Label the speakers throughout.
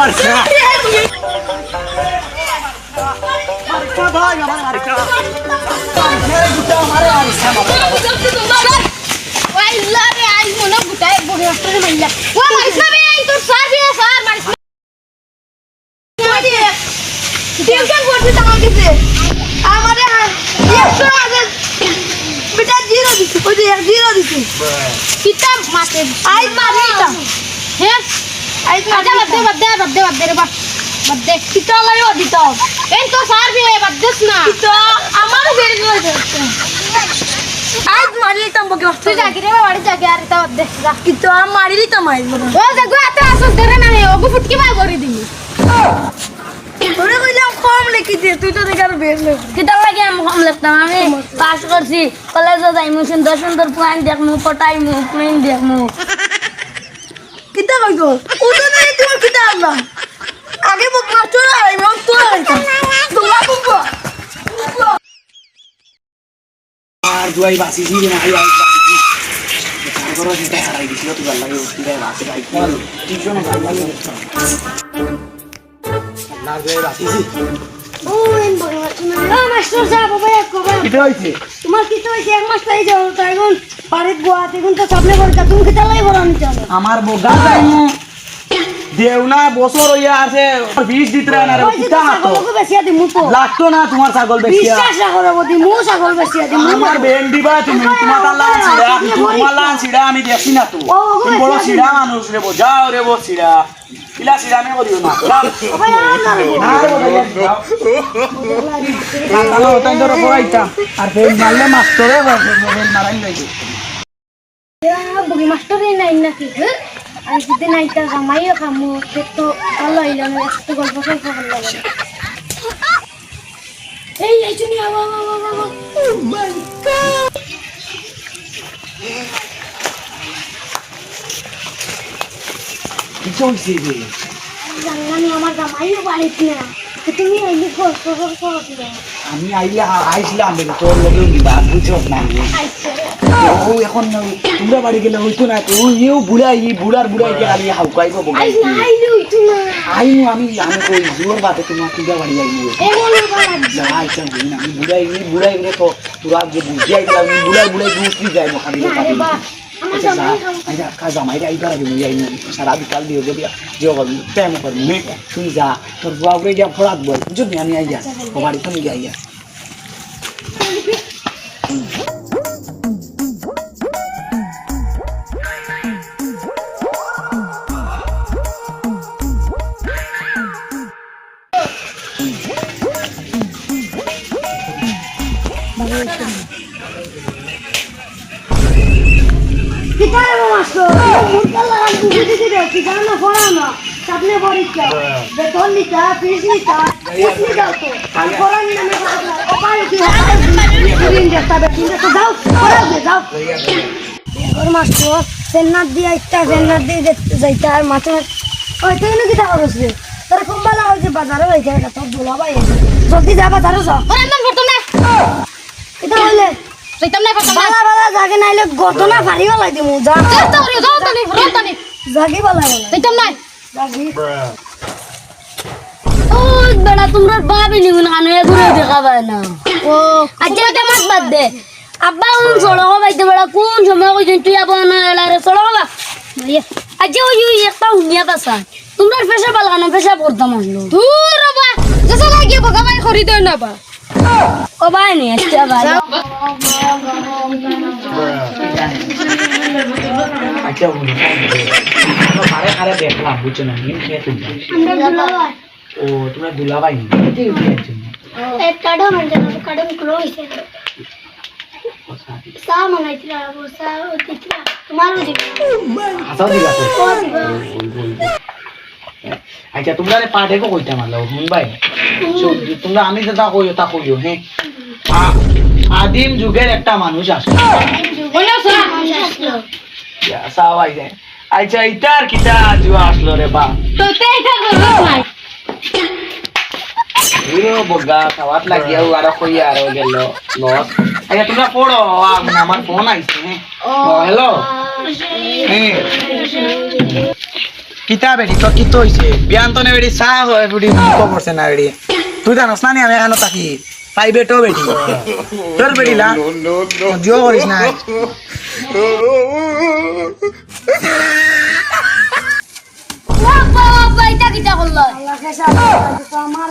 Speaker 1: মারিস না ভাই আমার মারিস না
Speaker 2: টিউশন করছিস আমার কাছে আমারে একশো আছে বেটা জিরো দিছে ওই জিরো দিছে
Speaker 3: কিতাব মাতে।
Speaker 2: আই মারি
Speaker 3: হ্যাঁ। আচ্ছা বাদ দে বাদ দে বাদ দে বাদ দে রে বাদ। বাদ দে।
Speaker 2: কিতা লাগে দিত।
Speaker 3: এই তো বাদ দেস না।
Speaker 2: তো আমার বের করে দিচ্ছে আই মারি তাম বকে
Speaker 3: তুই জাগি রে বাড়ি জাগি আর তা বাদ দে যা।
Speaker 2: কিতো মারি তাম আই
Speaker 3: ও জাগো এত আসস ধরে না রে ওগু ফুটকি বাই করে দিবি
Speaker 2: তোরে কইলাম কম লিখি দে তুই তো দেখার বের লে
Speaker 4: কিতাব লাগে আমি কম লিখতাম। আমি পাস করছি। কলেজে যাইমু সুন্দর সুন্দর পয়েন্ট দেখমু পটাইমু দেখমু।
Speaker 2: কিতা কইতো? ও তো নাই তোমার কিতা আল্লাহ আগে বক মাস্টার আই মম তো আই তোলা বুকো
Speaker 1: আর জুয়াই বাসি জি না আই আই বাসি করো দিতে হারাই দিছিল তুই ভালো লাগে দিতে বাসি ভাই টিউশন ভালো লাগে। না জুয়াই বাসি জি। আমার বগা যাইমু বছর হইয়া আছে বিষ দিতে না রে লাগতো না তোমার ছাগল
Speaker 2: বিশ্বাস ছাগল
Speaker 1: আমার বেন দিবা তুমি তোমার লান ছিড়া তোমার লান ছিড়া আমি দেখছি না তো। বড় ছিড়া মানুষ রে বো যাও রে বো ছিড়া। ইলা ছিড়া করিও না। তাহলে ওটাই ধরো পড়াইতা। আর ফেল মারলে মাস্টরে ফেল মারাই লাগে
Speaker 2: বগি মাস্টার নাই নাকি আর যদি নাই তা জামাইও খামু তো ভালো হইল না একটু গল্প সল্প ভালো লাগে এই এই শুনি আবা আবা আবা ও মাই গড
Speaker 1: চলছে রে
Speaker 2: আমার বাড়িতে না। তুমি
Speaker 1: আমি আইলে আইছিলাম তোর লগে বিবাহ বুঝছ না ও এখন তোমরা বাড়ি গেলে হইতো না তো ইও বুড়া ই বুড়ার বুড়াই কে আমি বগাই
Speaker 2: আইলে হইতো না।
Speaker 1: আইনু আমি আমি কই জোর বাতে তোমার কিবা বাড়ি আইনু আইছা। না আমি বুড়াই বুড়াই রে তো তোরা যে বুঝি আইলা আমি বুড়াই বুড়াই দুসরি যাই না খালি
Speaker 2: আরে বা আমার
Speaker 1: যা
Speaker 2: জামাই খামু
Speaker 1: আইজা কাজা মাইরা আইবা রে মুই আইনু সারা বিকাল দিও গো দিয়া যে গো প্রেম কর নে তুই যা তোর বাবরে যা ফরাত বল যদি আমি আইয়া বাড়ি তুমি আইয়া
Speaker 2: রে মাস্টার মুরগা লাগান বুঝে দিতে দে কিতা না পড়া না সামনে পরীক্ষা বেতন নিতা ফিস নিতা ফিস নিতা তো পড়ান ওপারে কি বেতন যাও দে যাও মাস্টার দিয়ে দিয়ে যাইতে আর মাথা ওই তুই নাকি তা করছ রে তোর কম্বালা হয়েছে বাজারে হয়েছে এটা তোর বলা ভাই জলদি যা বাজারে যা
Speaker 3: ওরে আমি করতাম না।
Speaker 2: এটা হইলে
Speaker 3: যাইতাম না করতাম
Speaker 2: বালা বালা জাগে নাইলে গর্দনা ভারী বালাই দিমু যা।
Speaker 3: যাও তো রে যাও তো নি যাও নি
Speaker 2: জাগি বালাই বালাই।
Speaker 3: যাইতাম না।
Speaker 2: জাগি।
Speaker 4: ও বেড়া তোমরা ঘুরে দেখা না।
Speaker 3: ও।
Speaker 4: আচ্ছা এটা মাত বাদ দে। আব্বা কোন সড়ক বাইতে বেড়া কোন সময় কইছেন তুই আবার না এলারে সড়ক বা আচ্ছা ওই ওই একটা হুনিয়া পাসা তোমরা পেশা পালানো পেশা করতাম
Speaker 3: দূর বা যেসা লাগে বগাবাই করি দই না বা
Speaker 4: ও ভাই নিয়ে আসছে ভাই
Speaker 1: আরে আরে দেখলাম বুঝছ না নিয়ে খেয়ে তুমি ও তোমরা দুলাভাই ঠিক
Speaker 2: আছে ಕಡಮ ಅಂತ ನಾವು ಕಡಮ ಕ್ಲೋಸ್ ಸಾಮಾನು ಐತಿಲ್ಲ ಸಾಮಾನು
Speaker 1: ಐತಿಲ್ಲ ಸುಮಾರು ಅಸೌದಿಲ್ಲ আচ্ছা তোমরা রে পাঠে কো কইতা মারলো হুন ভাই তোমরা আমি যেটা কইও তা কইও হ্যাঁ? আদিম যুগের একটা মানুষ আসলো। সাওয়াই যায় আচ্ছা ইটার কিটা জুয়া আসলো রে বা।
Speaker 3: তো তেই কা করো নাই।
Speaker 1: হিরো বগা খাওয়াত লাগিয়া আর কইয়া আর গেল লস। আচ্ছা তোমরা পড়ো আ- আমার ফোন আইছে হ্যাঁ? হ্যালো হ্যাঁ। কিতা বেড়ি তো কি তো হইছে বিয়ান তো নে বেড়ি চা হয় বেড়ি মুখ পড়ছে না বেড়ি তুই জানোস না নি আমি এখানে থাকি প্রাইভেটও বেড়ি তোর বেড়ি লা জিও করিস না।
Speaker 2: আমার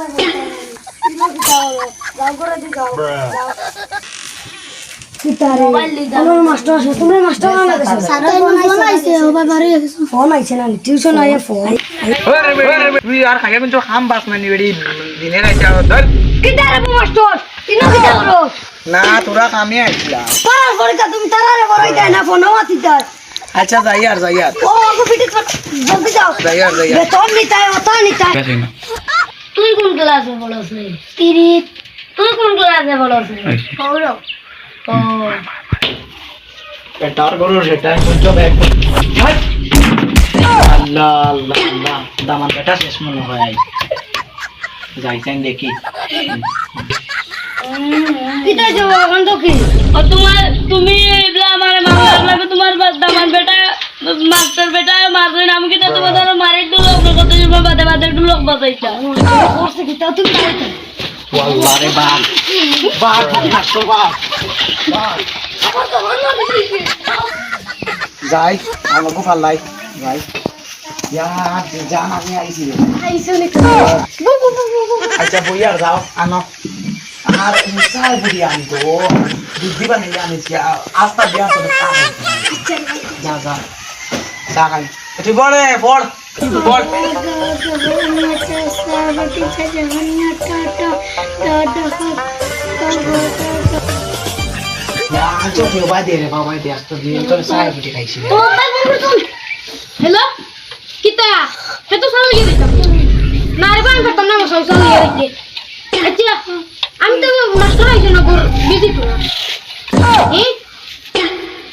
Speaker 2: আমার মাস্টার আছে তুমি মাস্টার না গেছো স্যার ফোন আইছে ও বাবা রে ফোন আইছে না টিউশন আইয়ে ফোন
Speaker 1: তুই আর খাইয়া কিন্তু খাম বাস না নি দিনে রাইতে ধর।
Speaker 2: কিতারে মাস্টার ইনো কিতা করো?
Speaker 1: না তোরা কামে আইছিলাম
Speaker 2: পড়ার পরীক্ষা তুমি তারারে বড়াই দেয় না ফোন আতি তার
Speaker 1: আচ্ছা যাই আর যাই আর।
Speaker 2: ও আগো পিটি জলদি যাও।
Speaker 1: যাই আর যাই আর।
Speaker 2: বেতন নিতাই ওটা নিতাই
Speaker 4: তুই কোন ক্লাসে পড়ছ তিরিত তুই কোন ক্লাসে পড়ছ রে? পৌরব
Speaker 1: গরু সেটা সহ্য ব্যাগ আল্লাহ আল্লাহ আল্লাহ। দামান বেটা শেষ মনে হয়। যাইছেন দেখি।
Speaker 4: তোমার তুমি আমার মামলা তোমার দামান বেটা মাস্টার বেটা মারবে আমি কি তোমার মারে একটু লোক কত বাদে বাদে একটু লোক বাজাইতা?
Speaker 1: বাঘ বাঘ বাঘ যাই আমাকে পাল্লাই যাই। ইয়ার জান, আমি আইছি আচ্ছা বই আর যাও, আনো। আর মিসাই বুড়ি আনি বুদ্ধি বানাই আনিছি। আস্তা দিয়া তো যা যা। চা খাই তুই আচ্ছা তুই বাই দে রে বাবা দে আস্তা দিয়ে তোর চাই বুঝি খাইছি
Speaker 3: হ্যালো কিতা হে তো সামনে গিয়ে দিতাম না রে বান করতাম না মশাই সামনে গিয়ে দিতে। আচ্ছা আমি তো মাস্টার আইছি না গোর বিজি তো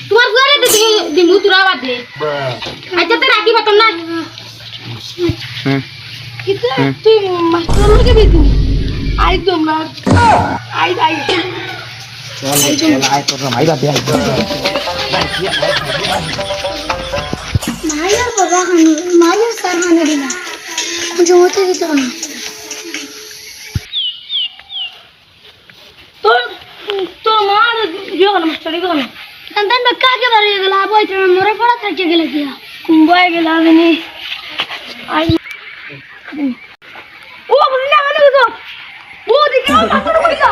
Speaker 3: তোমার ঘরে দিদি দিমু তুরা বাদে আচ্ছা তো রাখি বাতন না। কিতা? তুই মাস্টার লোকে বিজি আই তোমরা আই আই
Speaker 1: চল চল আয় তোর মাইবা দে
Speaker 2: মায়ের বাবা খানি মায়ের স্যার মানে দিনা জমতে দিতে না।
Speaker 4: তোর তোর মা যখন মাস্টারি কোন
Speaker 2: তখন কাকে বাড়িয়ে গেল আবু আইতে মরে পড়া
Speaker 4: ও বুঝি না মানে তো